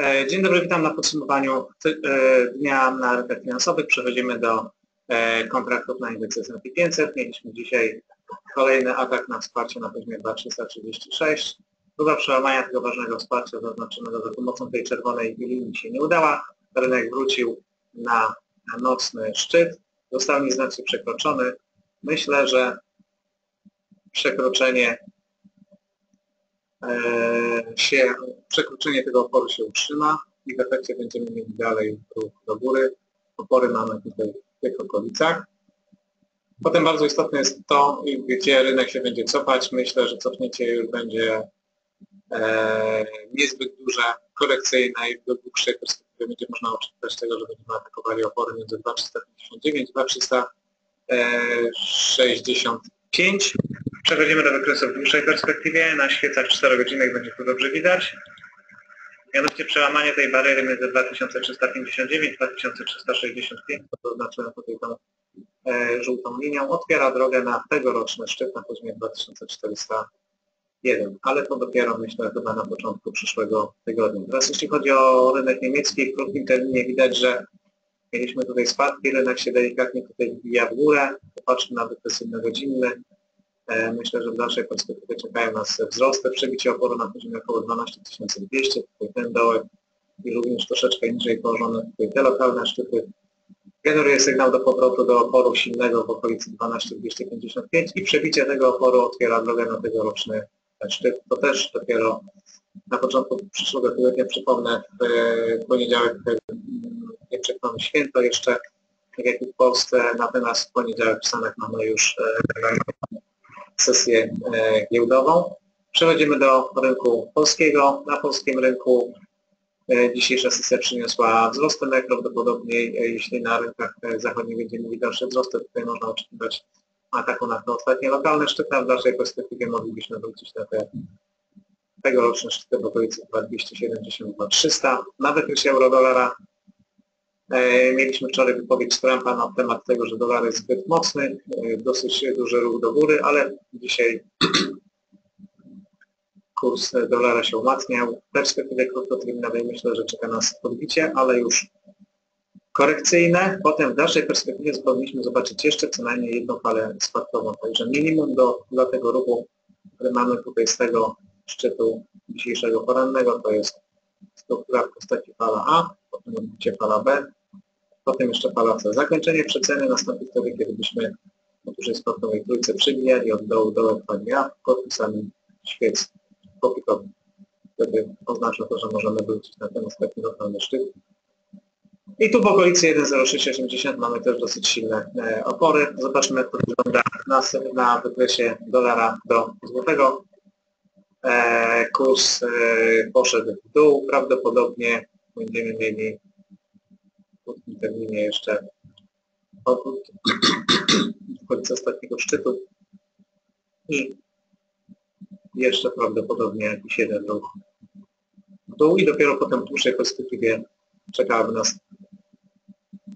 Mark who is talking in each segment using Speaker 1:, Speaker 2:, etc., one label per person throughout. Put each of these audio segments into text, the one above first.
Speaker 1: E, dzień dobry, witam na podsumowaniu e, dnia na rynkach finansowych. Przechodzimy do e, kontraktów na indeks S&P 500. Mieliśmy dzisiaj kolejny atak na wsparcie na poziomie 2336. Próba przełamania tego ważnego wsparcia zaznaczonego za pomocą tej czerwonej linii się nie udała. Rynek wrócił na nocny szczyt. Został nieznacznie przekroczony. Myślę, że przekroczenie się, przekroczenie tego oporu się utrzyma i w efekcie będziemy mieli dalej ruch do góry. Opory mamy tutaj w tych okolicach. Potem bardzo istotne jest to, gdzie rynek się będzie cofać. Myślę, że cofnięcie już będzie e, niezbyt duże, korekcyjne i do dłuższej perspektywy będzie można oczekiwać tego, że będziemy atakowali opory między 2359 i 2365. Przechodzimy do wykresu w dłuższej perspektywie. Na świecach 4 godzinnych będzie to dobrze widać. Mianowicie przełamanie tej bariery między 2359 i 2365, to oznaczone tutaj tą e, żółtą linią, otwiera drogę na tegoroczny szczyt na poziomie 2401, ale to dopiero myślę chyba na początku przyszłego tygodnia. Teraz jeśli chodzi o rynek niemiecki, w krótkim terminie widać, że mieliśmy tutaj spadki, rynek się delikatnie tutaj wbija w górę, popatrzmy na wykres godzinny. E, Myślę, że w dalszej perspektywie czekają nas wzrosty, przebicie oporu na poziomie około 12200, tutaj ten dołek i również troszeczkę niżej położone tutaj te lokalne szczyty. Generuje sygnał do powrotu do oporu silnego w okolicy 12255 i przebicie tego oporu otwiera drogę na tegoroczny szczyt. To też dopiero na początku przyszłego tygodnia, przypomnę, w e, poniedziałek e, nie przekromy święto jeszcze, tak jak i w Polsce, natomiast w poniedziałek w Stanach mamy już sesję e, giełdową. Przechodzimy do rynku polskiego. Na polskim rynku e, dzisiejsza sesja przyniosła wzrosty najprawdopodobniej, e, jeśli na rynkach zachodnich będziemy dalsze wzrosty, tutaj można oczekiwać ataku na te ostatnie lokalne szczyty, a w dalszej perspektywie moglibyśmy wrócić na te tegoroczne szczyty w okolicy 270-300. Na wykresie euro-dolara Mieliśmy wczoraj wypowiedź Trumpa na temat tego, że dolar jest zbyt mocny, e, dosyć duży ruch do góry, ale dzisiaj kurs dolara się umacniał. W perspektywie krótkoterminowej myślę, że czeka nas podbicie, ale już korekcyjne. Potem w dalszej perspektywie powinniśmy zobaczyć jeszcze co najmniej jedną falę spadkową. Także minimum do, dla tego ruchu, który mamy tutaj z tego szczytu dzisiejszego porannego, to jest struktura w postaci fala A, potem odbicie fala B, potem jeszcze fala C. Zakończenie przeceny nastąpi wtedy, kiedy byśmy po dużej spadkowej trójce przybijali od dołu dołek fali A korpusami świec popikowych. Wtedy oznacza to, że możemy wrócić na ten ostatni lokalny szczyt. I tu w okolicy 1.0680 mamy też dosyć silne e, opory. Zobaczmy jak to wygląda na wykresie dolara do złotego. E, kurs e, poszedł w dół. Prawdopodobnie będziemy mieli w krótkim terminie jeszcze obrót w okolicy ostatniego szczytu i jeszcze prawdopodobnie jakiś jeden ruch w dół i dopiero potem w dłuższej perspektywie czekałaby nas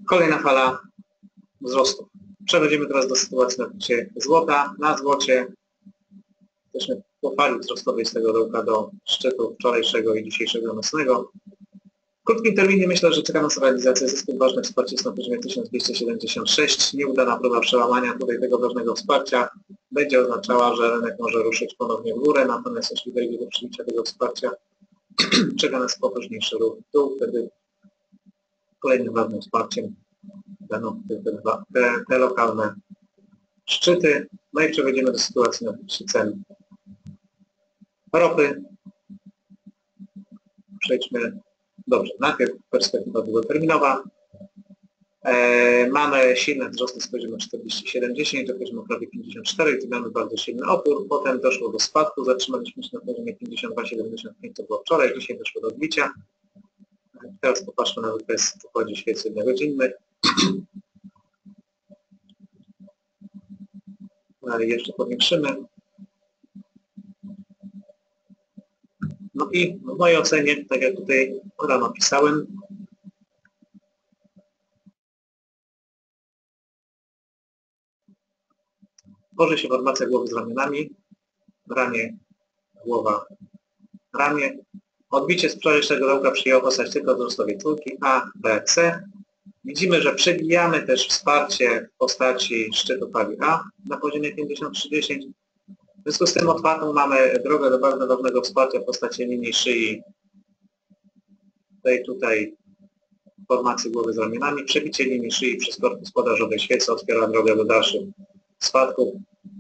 Speaker 1: kolejna fala wzrostu. Przechodzimy teraz do sytuacji na złota. Na złocie jesteśmy fali wzrostowej z tego dołka do szczytu wczorajszego i dzisiejszego nocnego. W krótkim terminie myślę, że czeka nas realizacja zysków ważnych wsparcia jest na poziomie 1276. Nieudana próba przełamania tutaj tego ważnego wsparcia będzie oznaczała, że rynek może ruszyć ponownie w górę, natomiast jeśli dojdzie do przybicia tego wsparcia, czeka nas poważniejszy ruch w dół, wtedy kolejnym ważnym wsparciem będą te, te, te lokalne szczyty. No i przechodzimy do sytuacji na punkcie cen ropy. Przejdźmy, dobrze, najpierw perspektywa długoterminowa. E, mamy silne wzrosty z poziomu 47,10 do poziomu prawie 54 i mamy bardzo silny opór. Potem doszło do spadku, zatrzymaliśmy się na poziomie 52,75, to było wczoraj, dzisiaj doszło do odbicia. Teraz popatrzmy na wykres w układzie świecy jednogodzinnych. Ale jeszcze powiększymy. I w mojej ocenie, tak jak tutaj rano pisałem, tworzy się formacja głowy z ramionami, ramię, głowa, ramię Odbicie z wczorajszego dołka przyjęło postać tylko wzrostowej trójki A, B, C. Widzimy, że przebijamy też wsparcie w postaci szczytu fali A na poziomie 50-30. W związku z tym otwartą mamy drogę do bardzo ważnego wsparcia w postaci linii szyi tej tutaj formacji głowy z ramionami. Przebicie linii szyi przez korpus podażowej świecy otwiera drogę do dalszych spadków.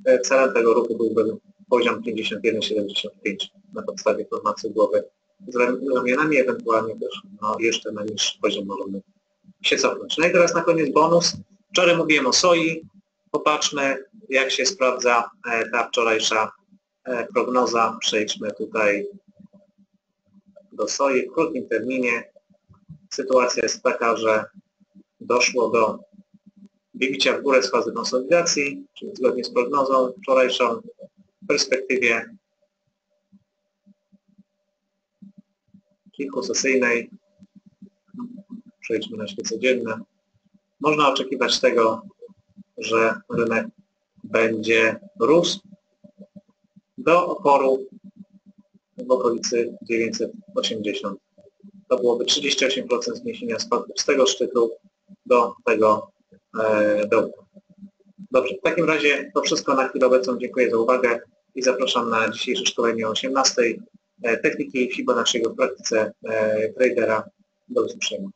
Speaker 1: E, Celem tego ruchu byłby poziom 51,75 na podstawie formacji głowy z ram- ramionami, ewentualnie też no, jeszcze na niższy poziom możemy się cofnąć. No i teraz na koniec bonus. Wczoraj mówiłem o soi. Popatrzmy, jak się sprawdza e, ta wczorajsza e, prognoza. Przejdźmy tutaj do soi w krótkim terminie. Sytuacja jest taka, że doszło do wybicia w górę z fazy konsolidacji, czyli zgodnie z prognozą wczorajszą w perspektywie kilkusesyjnej. Przejdźmy na świece dzienne. Można oczekiwać tego, że rynek będzie rósł do oporu w okolicy 980. To byłoby 38% zniesienia spadków z tego szczytu do tego e, dołka. Dobrze, w takim razie to wszystko na chwilę obecną. Dziękuję za uwagę i zapraszam na dzisiejsze szkolenie o 18. E, techniki Fibonacciego w praktyce e, tradera. Do usłyszenia.